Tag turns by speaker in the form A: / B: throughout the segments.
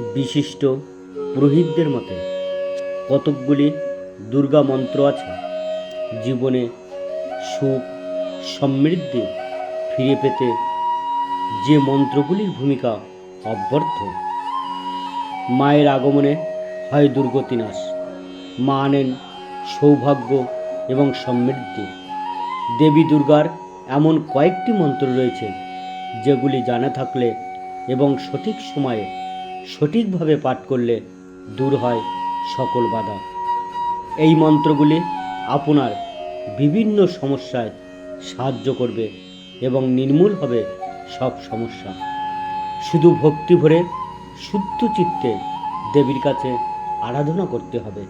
A: বিশিষ্ট পুরোহিতদের মতে কতকগুলি দুর্গা মন্ত্র আছে জীবনে সুখ, সমৃদ্ধি ফিরে পেতে যে মন্ত্রগুলির ভূমিকা অব্যর্থ। মায়ের আগমনে হয় দুর্গতিনাশ। মা আনেন সৌভাগ্য এবং সমৃদ্ধি। দেবী দুর্গার এমন কয়েকটি মন্ত্র রয়েছে যেগুলি জানা থাকলে এবং সঠিক সময়ে সঠিকভাবে পাঠ করলে দূর হয় সকল বাধা। এই মন্ত্রগুলি আপনার বিভিন্ন সমস্যায় সাহায্য করবে এবং নির্মূল হবে সব সমস্যা। শুধু ভক্তি ভরে শুদ্ধ চিত্তে দেবীর কাছে আরাধনা করতে হবে।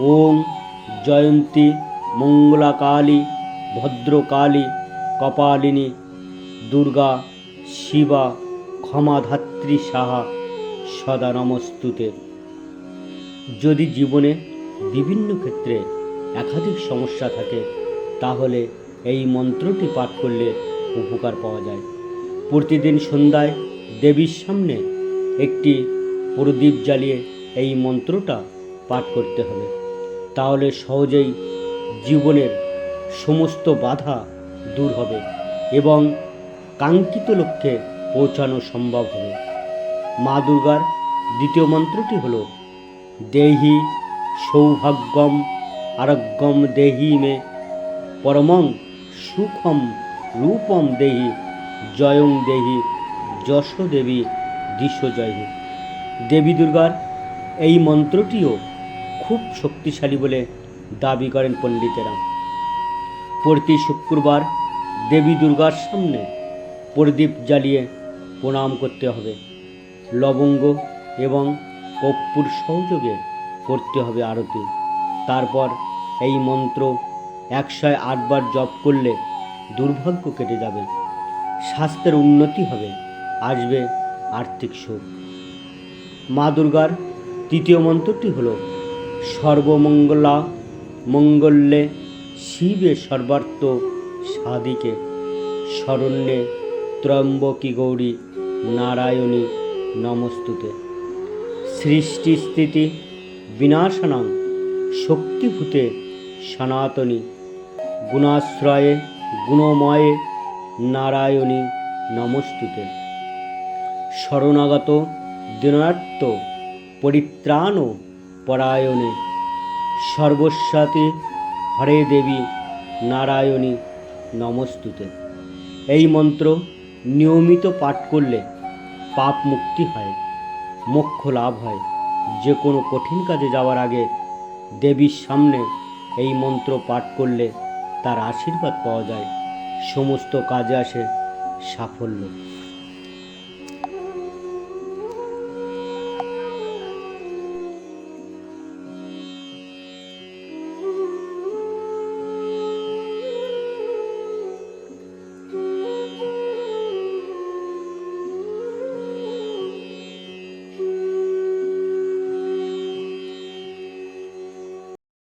A: ওম জয়ন্তী মঙ্গলাকালী ভদ্রকালী কপালিনী দুর্গা শিবা ক্ষমাধাত্রী সাহা সদা নমস্তুতে যদি জীবনে বিভিন্ন ক্ষেত্রে একাধিক সমস্যা থাকে, তাহলে এই মন্ত্রটি পাঠ করলে উপকার পাওয়া যায়। প্রতিদিন সন্ধ্যায় দেবীর সামনে একটি প্রদীপ জ্বালিয়ে এই মন্ত্রটা পাঠ করতে হবে। তাহলে সহজেই জীবনের সমস্ত বাধা দূর হবে এবং কাঙ্ক্ষিত লক্ষ্যে পৌঁছানো সম্ভব হবে। মা দুর্গার দ্বিতীয় মন্ত্রটি হল, দেহি সৌভাগ্যম আরোগ্যম দেহি মে, পরমং সুখম রূপম দেহি, জয়ং দেহি, যশ দেবী, দিশ জয়ী দেবী দুর্গার এই মন্ত্রটিও খুব শক্তিশালী বলে দাবি করেন পণ্ডিতেরা। প্রতি শুক্রবার দেবী দুর্গার সামনে প্রদীপ জ্বালিয়ে প্রণাম করতে হবে। লবঙ্গ এবং কর্পূর সহযোগে করতে হবে আরতি। তারপর এই মন্ত্র একশো আটবার জপ করলে দুর্ভাগ্য কেটে যাবে। স্বাস্থ্যের উন্নতি হবে, আসবে আর্থিক সুখ। মা দুর্গার তৃতীয় মন্ত্রটি হল, সর্বমঙ্গলা মঙ্গল্যে শিবে সর্বার্থ সাধিকে, শরণ্যে ত্রম্বকী গৌরী নারায়ণী নমস্তুতে। সৃষ্টি স্থিতি বিনাশনাং শক্তিভূতে সনাতনী। গুণাশ্রয়ে গুণময়ে নারায়ণী নমস্তুতে। শরণাগত দিনার্থ পরিত্রাণ পরায়ণে। সর্বস্বাতি হরে দেবী নারায়ণী নমস্তুতে। এই মন্ত্র নিয়মিত পাঠ করলে পাপ মুক্তি হয়, মোক্ষ লাভ হয়। যে কোনো কঠিন কাজে যাওয়ার আগে দেবীর সামনে এই মন্ত্র পাঠ করলে তার আশীর্বাদ পাওয়া যায়। সমস্ত কাজে আসে সাফল্য।